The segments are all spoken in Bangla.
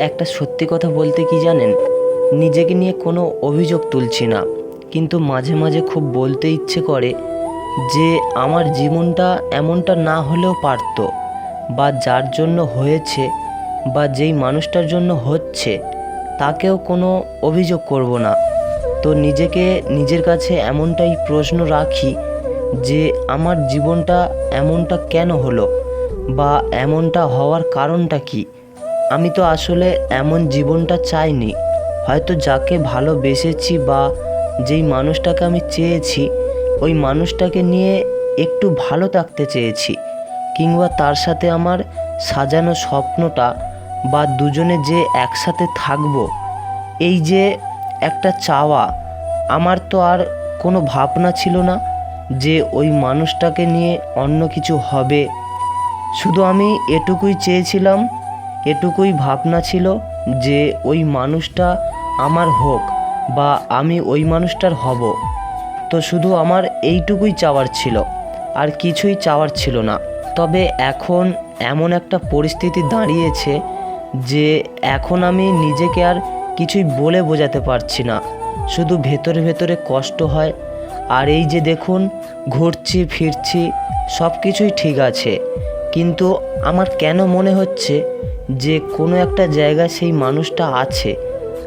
একটা সত্যি কথা বলতে কি জানেন? নিজেকে নিয়ে কোনো অভিযোগ তুলছি না। কিন্তু মাঝে মাঝে খুব বলতে ইচ্ছে করে যে আমার জীবনটা এমনটা না হলেও পারতো বা যার জন্য হয়েছে বা যেই মানুষটার জন্য হচ্ছে তাকেও কোনো অভিযোগ করব না। তো নিজেকে নিজের কাছে এমনটাই প্রশ্ন রাখি যে আমার জীবনটা এমনটা কেন হলো বা এমনটা হওয়ার কারণটা কি? আমি তো আসলে এমন জীবনটা চাইনি। হয়তো যাকে ভালোবেসেছি বা যেই মানুষটাকে আমি চেয়েছি, ওই মানুষটাকে নিয়ে একটু ভালো থাকতে চেয়েছি, কিংবা তার সাথে আমার সাজানো স্বপ্নটা বা দুজনে যে একসাথে থাকব, এই যে একটা চাওয়া, আমার তো আর কোনো ভাবনা ছিল না যে ওই মানুষটাকে নিয়ে অন্য কিছু হবে। শুধু আমি এটুকুই চেয়েছিলাম এটুকুই ভাবনা ছিল যে ওই মানুষটা আমার হোক বা আমি ওই মানুষটার হব। তো শুধু আমার এইটুকুই চাওয়ার ছিল, আর কিছুই চাওয়ার ছিল না। তবে এখন এমন একটা পরিস্থিতি দাঁড়িয়েছে যে এখন আমি নিজেকে আর কিছুই বলে বোঝাতে পারছি না। শুধু ভেতরে ভেতরে কষ্ট হয়, আর এই যে দেখুন, ঘুরছি, ফিরছি সব কিছুই ঠিক আছে। কিন্তু আমার কেন মনে হচ্ছে যে কোনো একটা জায়গায় সেই মানুষটা আছে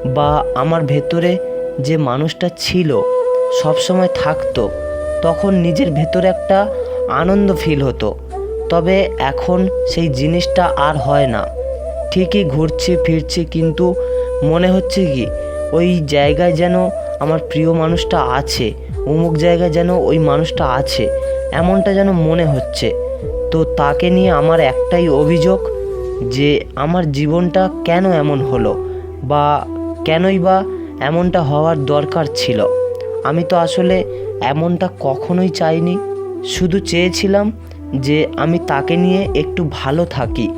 বা আমার ভেতরে যে মানুষটা ছিল সব সময় থাকতো, তখন নিজের ভেতরে একটা আনন্দ ফিল হতো। তবে এখন সেই জিনিসটা আর হয় না। ঠিকই ঘুরছি, ফিরছি, কিন্তু মনে হচ্ছে কি, ওই জায়গায় যেন আমার প্রিয় মানুষটা আছে, অমুক জায়গায় যেন ওই মানুষটা আছে, এমনটা যেন মনে হচ্ছে। তো তাকে নিয়ে আমার একটাই অভিযোগ যে আমার জীবনটা কেন এমন হলো বা কেনই বা এমনটা হওয়ার দরকার ছিল। আমি তো আসলে এমনটা কখনোই চাইনি। শুধু চেয়েছিলাম যে আমি তাকে নিয়ে একটু ভালো থাকি।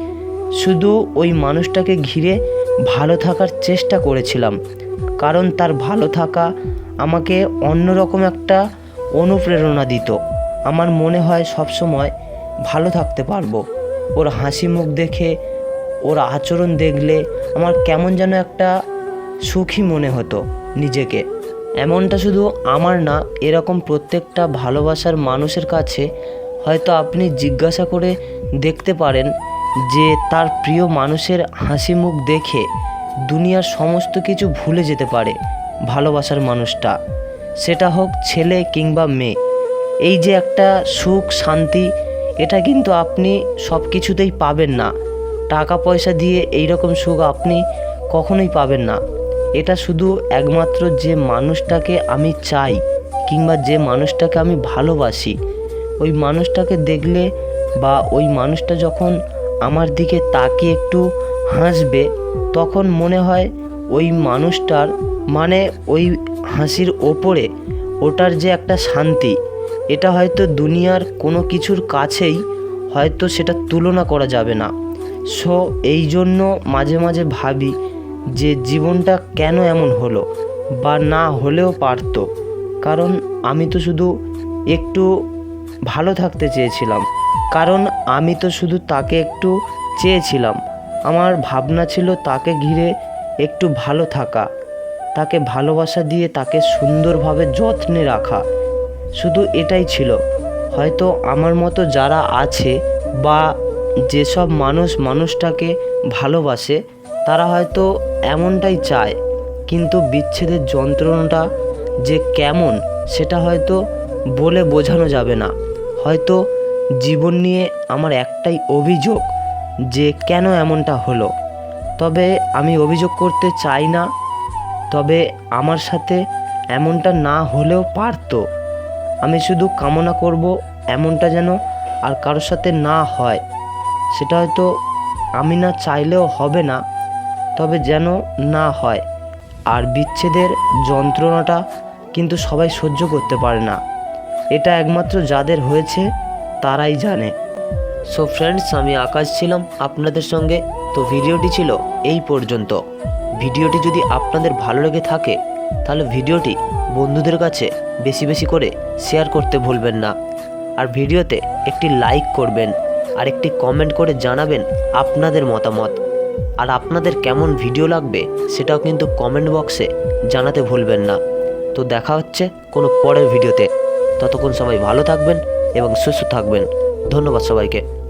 শুধু ওই মানুষটাকে ঘিরে ভালো থাকার চেষ্টা করেছিলাম। কারণ তার ভালো থাকা আমাকে অন্যরকম একটা অনুপ্রেরণা দিত। আমার মনে হয় সবসময় ভালো থাকতে পারব। ওর হাসি মুখ দেখে ওর আচরণ দেখলে আমার কেমন যেন একটা সুখী মনে হতো নিজেকে। এমনটা শুধু আমার না, এরকম প্রত্যেকটা ভালোবাসার মানুষের কাছে হয়তো আপনি জিজ্ঞাসা করে দেখতে পারেন যে তার প্রিয় মানুষের হাসি মুখ দেখে দুনিয়ার সমস্ত কিছু ভুলে যেতে পারে ভালোবাসার মানুষটা। সেটা হোক ছেলে কিংবা মেয়ে। এই যে একটা সুখ, শান্তি, এটা কিন্তু আপনি সব কিছুতেই পাবেন না। টাকা পয়সা দিয়ে এই রকম সুখ আপনি কখনোই পাবেন না। এটা শুধু একমাত্র যে মানুষটাকে আমি চাই কিংবা যে মানুষটাকে আমি ভালোবাসি। ওই মানুষটাকে দেখলে বা ওই মানুষটা যখন আমার দিকে তাকিয়ে একটু হাসবে, তখন মনে হয় ওই মানুষটার মানে ওই হাসির ওপরে ওটার যে একটা শান্তি, এটা হয়তো দুনিয়ার কোনো কিছুর কাছেই হয়তো সেটা তুলনা করা যাবে না। সো এই জন্য মাঝে মাঝে ভাবি যে জীবনটা কেন এমন হলো বা না হলেও পারতো। কারণ আমি তো শুধু একটু ভালো থাকতে চেয়েছিলাম। কারণ আমি তো শুধু তাকে একটু চেয়েছিলাম। আমার ভাবনা ছিল তাকে ঘিরে একটু ভালো থাকা, তাকে ভালোবাসা দিয়ে তাকে সুন্দরভাবে যত্নে রাখা। শুধু এটাই ছিল। হয়তো আমার মতো যারা আছে বা যেসব মানুষ মানুষটাকে ভালোবাসে, তারা হয়তো এমনটাই চায়, কিন্তু বিচ্ছেদের যন্ত্রণাটা যে কেমন, সেটা হয়তো বলে বোঝানো যাবে না। হয়তো জীবন নিয়ে আমার একটাই অভিযোগ যে কেন এমনটা হলো। তবে আমি অভিযোগ করতে চাই না, তবে আমার সাথে এমনটা না হলেও পারতো। আমি শুধু কামনা করব এমনটা যেন আর কারোর সাথে না হয়। সেটা হয়তো আমি না চাইলেও হবে না, তবে যেন না হয়। আর বিচ্ছেদের যন্ত্রণাটা কিন্তু সবাই সহ্য করতে পারে না। এটা একমাত্র যাদের হয়েছে, তারাই জানে। সো ফ্রেন্ডস আমি আকাশ ছিলাম আপনাদের সঙ্গে। তো ভিডিওটি ছিল এই পর্যন্ত। ভিডিওটি যদি আপনাদের ভালো লেগে থাকে, তাহলে ভিডিওটি বন্ধুদের কাছে বেশি বেশি করে শেয়ার করতে ভুলবেন না। আর ভিডিওতে একটি লাইক করবেন। আর একটি কমেন্ট করে জানাবেন আপনাদের মতামত। আর আপনাদের কেমন ভিডিও লাগবে, সেটাও কিন্তু কমেন্ট বক্সে জানাতে ভুলবেন না। তো দেখা হচ্ছে কোনো পরের ভিডিওতে ততক্ষণ সবাই ভালো থাকবেন এবং সুস্থ থাকবেন। ধন্যবাদ সবাইকে।